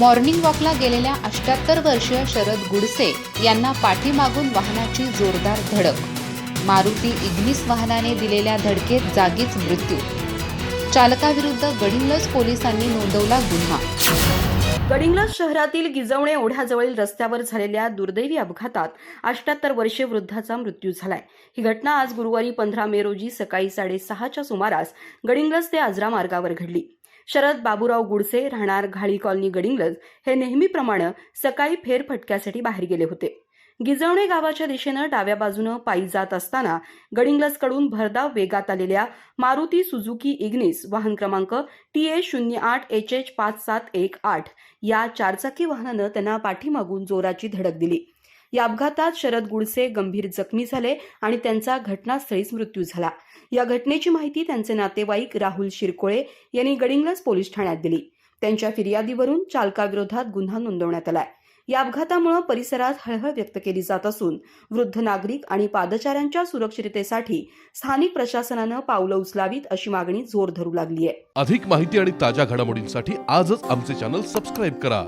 Morning वॉकला गेलेल्या अष्ट्याहत्तर वर्षीय शरद गुडसे यांना पाठीमागून वाहनाची जोरदार धडक. मारुती इग्निस वाहनाने दिलेल्या धडकेत जागीच मृत्यू. चालकाविरुद्ध गडिंग्लज पोलिसांनी नोंदवला गुन्हा. गडिंग्लज शहरातील गिजवणे ओढ्याजवळील रस्त्यावर झालेल्या दुर्दैवी अपघातात अष्ट्याहत्तर वर्षीय वृद्धाचा मृत्यू झालाय. ही घटना आज गुरुवारी पंधरा मे रोजी सकाळी साडेसहाच्या सुमारास गडिंग्लज ते आजरा मार्गावर घडली. शरद बाबूराव गुडसे राहणार घाळी कॉलनी गडिंग्लज हे नेहमीप्रमाणे सकाळी फेरफटक्यासाठी बाहेर गेले होते. गिजवणे गावाच्या दिशेनं डाव्या बाजूनं पायी जात असताना गडिंग्लजकडून भरधाव वेगात आलेल्या मारुती सुझुकी इग्निस वाहन क्रमांक टी ए शून्य आठ एच एच पाच सात एक आठ या चारचाकी वाहनानं त्यांना पाठीमागून जोराची धडक दिली. या अपघातात शरद गुडसे गंभीर जखमी झाले आणि त्यांचा घटनास्थळीच मृत्यू झाला. या घटनेची माहिती त्यांचे नातेवाईक राहुल शिरकोळे यांनी गडिंग्लज पोलीस ठाण्यात दिली. त्यांच्या फिर्यादीवरून चालकाविरोधात गुन्हा नोंदवण्यात आलाय. या अपघातामुळे परिसरात हळहळ व्यक्त केली जात असून वृद्ध नागरिक आणि पादचाऱ्यांच्या सुरक्षिततेसाठी स्थानिक प्रशासनानं पावलं उचलावीत अशी मागणी जोर धरू लागली आहे अधिक माहिती आणि ताज्या घडामोडींसाठी आजच आमचे चॅनल सबस्क्राईब करा.